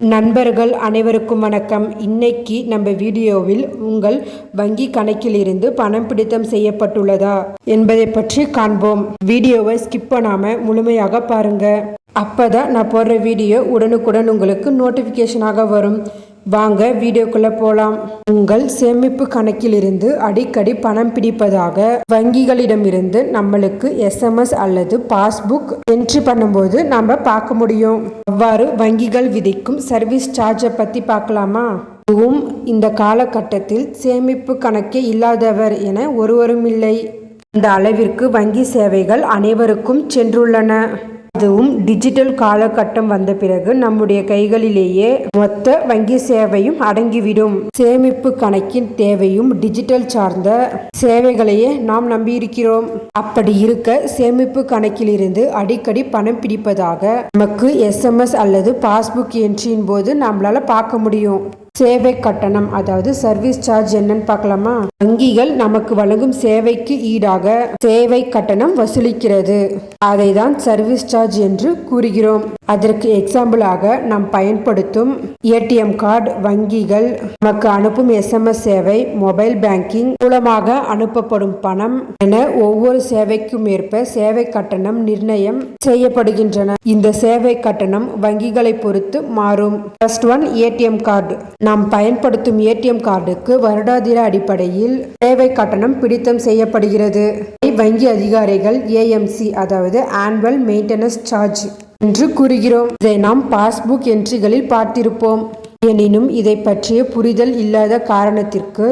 நண்பர்கள் அனைவருக்கும் வணக்கம். இன்னைக்கு நம்ம வீடியோவில் உங்கள் வங்கி கணக்கிலிருந்து பணம் பிடித்தம் செய்யப்பட்டுள்ளதா என்பதை பற்றி காண்போம். வீடியோவை ஸ்கிப் பண்ணாம முழுமையாக பாருங்க. அப்பதான் நான் போடுற வீடியோ உடனுக்குடன் உங்களுக்கு நோட்டிஃபிகேஷனாக வரும். வாங்க வீடியோக்குள்ளே போகலாம் உங்கள் சேமிப்பு கணக்கிலிருந்து அடிக்கடி பணம் பிடிப்பதாக வங்கிகளிடமிருந்து நம்மளுக்கு எஸ்எம்எஸ் அல்லது பாஸ்புக் என்ட்ரி பண்ணும்போது நம்ம பார்க்க முடியும். அவ்வாறு வங்கிகள் விதிக்கும் சர்வீஸ் சார்ஜை பற்றி பார்க்கலாமா? அதுவும் இந்த காலகட்டத்தில் சேமிப்பு கணக்கே இல்லாதவர் என ஒருவரும் இல்லை. அந்த அளவிற்கு வங்கி சேவைகள் அனைவருக்கும் சென்றுள்ளன. அதுவும் டிஜிட்டல் காலகட்டம் வந்த பிறகு நம்முடைய கைகளிலேயே மொத்த வங்கி சேவையும் அடங்கிவிடும். சேமிப்பு கணக்கின் தேவையும் டிஜிட்டல் சார்ந்த சேவைகளையே நாம் நம்பியிருக்கிறோம். அப்படி இருக்க சேமிப்பு கணக்கிலிருந்து அடிக்கடி பணம் பிடிப்பதாக நமக்கு எஸ்எம்எஸ் அல்லது பாஸ்புக் என்ட்ரியின் போது நம்மளால பார்க்க முடியும். சேவை கட்டணம் அதாவது சர்வீஸ் சார்ஜ் என்னன்னு பார்க்கலாமா? வங்கிகள் நமக்கு வழங்கும் சேவைக்கு ஈடாக சேவை கட்டணம் வசூலிக்கிறது. அதை தான் சர்வீஸ் சார்ஜ் என்று கூறுகிறோம். அதற்கு எக்ஸாம்பிளாக நாம் பயன்படுத்தும் ஏடிஎம் கார்டு வங்கிகள் நமக்கு அனுப்பும் எஸ்எம்எஸ் சேவை மொபைல் பேங்கிங் மூலமாக அனுப்பப்படும் பணம் என ஒவ்வொரு சேவைக்கும் ஏற்ப சேவை கட்டணம் நிர்ணயம் செய்யப்படுகின்றன. இந்த சேவை கட்டணம் வங்கிகளை பொறுத்து மாறும். First one ATM card. நாம் பயன்படுத்தும் ஏடிஎம் கார்டுக்கு வருடாந்திர அடிப்படையில் சேவை கட்டணம் பிடித்தம் செய்யப்படுகிறது. வங்கி அதிகாரிகள் ஏஎம்சி அதாவது ஆனுவல் மெயின்டெனன்ஸ் சார்ஜ் என்று கூறுகிறோம். இதை நாம் பாஸ்புக் என்ட்ரிகளில் பார்த்திருப்போம். எனினும் இதை பற்றிய புரிதல் இல்லாத காரணத்திற்கு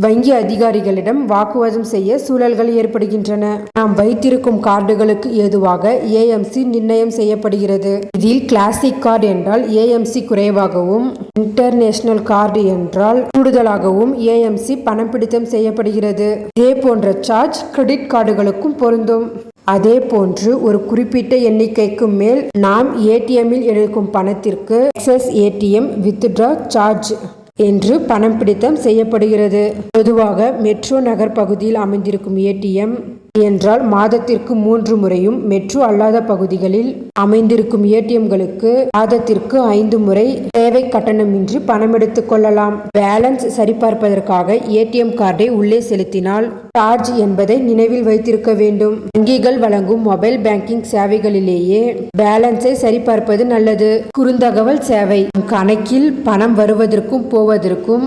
வங்கி அதிகாரிகளிடம் வாக்குவாதம் செய்ய சூழல்கள் ஏற்படுகின்றன. நாம் வைத்திருக்கும் கார்டுகளுக்கு ஏதுவாக ஏஎம்சி நிர்ணயம் செய்யப்படுகிறது. இதில் கிளாசிக் கார்டு என்றால் ஏஎம்சி குறைவாகவும் இன்டர்நேஷனல் கார்டு என்றால் கூடுதலாகவும் ஏஎம்சி பணம் பிடித்தம் செய்யப்படுகிறது. இதே போன்ற சார்ஜ் கிரெடிட் கார்டுகளுக்கும் பொருந்தும். அதே போன்று ஒரு குறிப்பிட்ட எண்ணிக்கைக்கு மேல் நாம் ஏடிஎம்மில் எடுக்கும் பணத்திற்கு எக்ஸஸ் ஏடிஎம் வித்ட்ரா சார்ஜ் என்று பணம் பிடித்தம் செய்யப்படுகிறது. பொதுவாக மெட்ரோ நகர் பகுதியில் அமைந்திருக்கும் ஏடிஎம் என்றால் மாதத்திற்கு மூன்று முறையும் மெட்ரோ அல்லாத பகுதிகளில் அமைந்திருக்கும் ஏடிஎம்களுக்கு மாதத்திற்கு ஐந்து முறை சேவை கட்டணமின்றி பணம் எடுத்துக் கொள்ளலாம். பேலன்ஸ் சரிபார்ப்பதற்காக ஏடிஎம் கார்டை உள்ளே செலுத்தினால் சார்ஜ் என்பதை நினைவில் வைத்திருக்க வேண்டும். வங்கிகள் வழங்கும் மொபைல் பேங்கிங் சேவைகளிலேயே பேலன்ஸை சரிபார்ப்பது நல்லது. குறுந்தகவல் சேவை. கணக்கில் பணம் வருவதற்கும் போவதற்கும்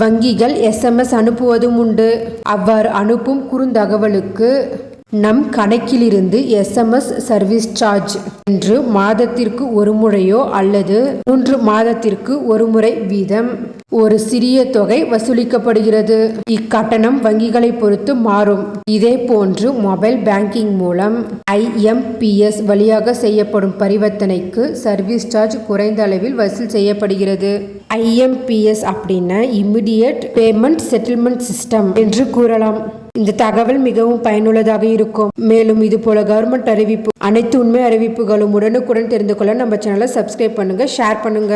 வங்கிகள் எஸ்எம்எஸ் அனுப்புவதும் உண்டு. அவ்வாறு அனுப்பும் குறுந்தகவலுக்கு நம் கணக்கிலிருந்து எஸ்எம்எஸ் சர்வீஸ் சார்ஜ் என்று மாதத்திற்கு ஒரு முறையோ அல்லது மூன்று மாதத்திற்கு ஒரு முறை வீதம் ஒரு சிறிய தொகை வசூலிக்கப்படுகிறது. இக்கட்டணம் வங்கிகளை பொறுத்து மாறும். இதே போன்று மொபைல் பேங்கிங் மூலம் ஐஎம்பிஎஸ் வழியாக செய்யப்படும் பரிவர்த்தனைக்கு சர்வீஸ் சார்ஜ் குறைந்த அளவில் வசூல் செய்யப்படுகிறது. ஐஎம்பிஎஸ் அப்படின்னா இமிடியட் பேமெண்ட் செட்டில்மெண்ட் சிஸ்டம் என்று கூறலாம். இந்த தகவல் மிகவும் பயனுள்ளதாக இருக்கும். மேலும் இது போல கவர்மெண்ட் அறிவிப்பு அனைத்து உண்மை அறிவிப்புகளும் உடனுக்குடன் தெரிந்து கொள்ள நம்ம சேனலை சப்ஸ்கிரைப் பண்ணுங்க ஷேர் பண்ணுங்க.